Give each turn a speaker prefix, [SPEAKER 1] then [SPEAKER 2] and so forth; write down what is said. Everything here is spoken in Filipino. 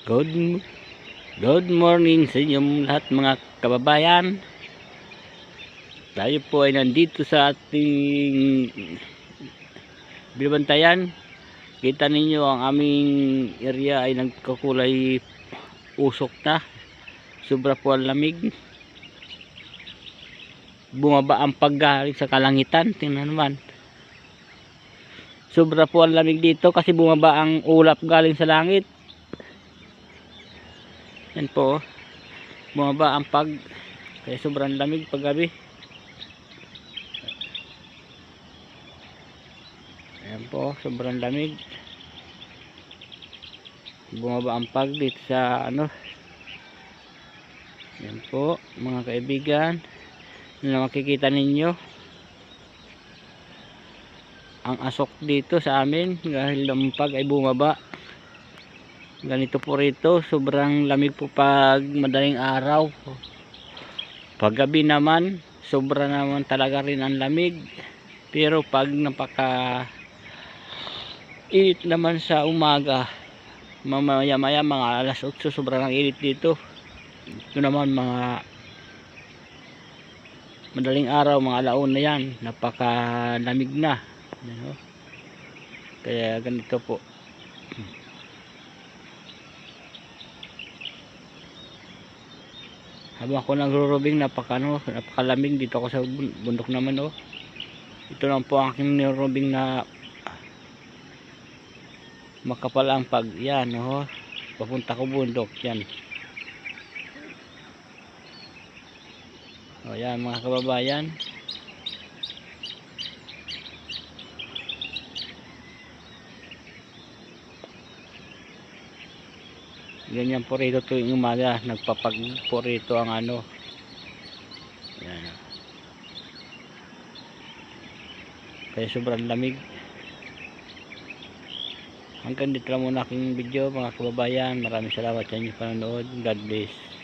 [SPEAKER 1] Good, good morning sa inyong lahat mga kababayan. Tayo po ay nandito sa ating binabantayan. Kita ninyo ang aming area ay nagkakulay usok na. Sobra po ang lamig. Bumaba ang paggaling sa kalangitan. Tingnan naman. Sobra po ang lamig dito kasi bumaba ang ulap galing sa langit. Yan po. oh. Bumaba ang pag kaya sobrang lamig paggabi. Ayan po, sobrang lamig. Bumaba ang pag dito sa ano. Yan po, mga kaibigan. Na makikita ninyo. Ang asok dito sa amin dahil ang pag ay bumaba ganito po rito sobrang lamig po pag madaling araw. Paggabi naman sobra naman talaga rin ang lamig. Pero pag napaka init naman sa umaga mamaya maya mga alas 8 sobrang ang init dito. Ito naman mga madaling araw mga alaon na yan napaka lamig na kaya ganito po habang ako nagrurubing napaka ano, napakalamig dito ako sa bun- bundok naman oh. Ito lang po ang aking nirubing na makapal ang pag yan oh. Papunta ko bundok yan. Oh yan mga kababayan. Ganyan po rito tuwing umaga nagpapag po rito ang ano. Yan kaya sobrang lamig. Hanggang dito lang muna aking video mga kababayan. Maraming salamat sa inyong panonood. God bless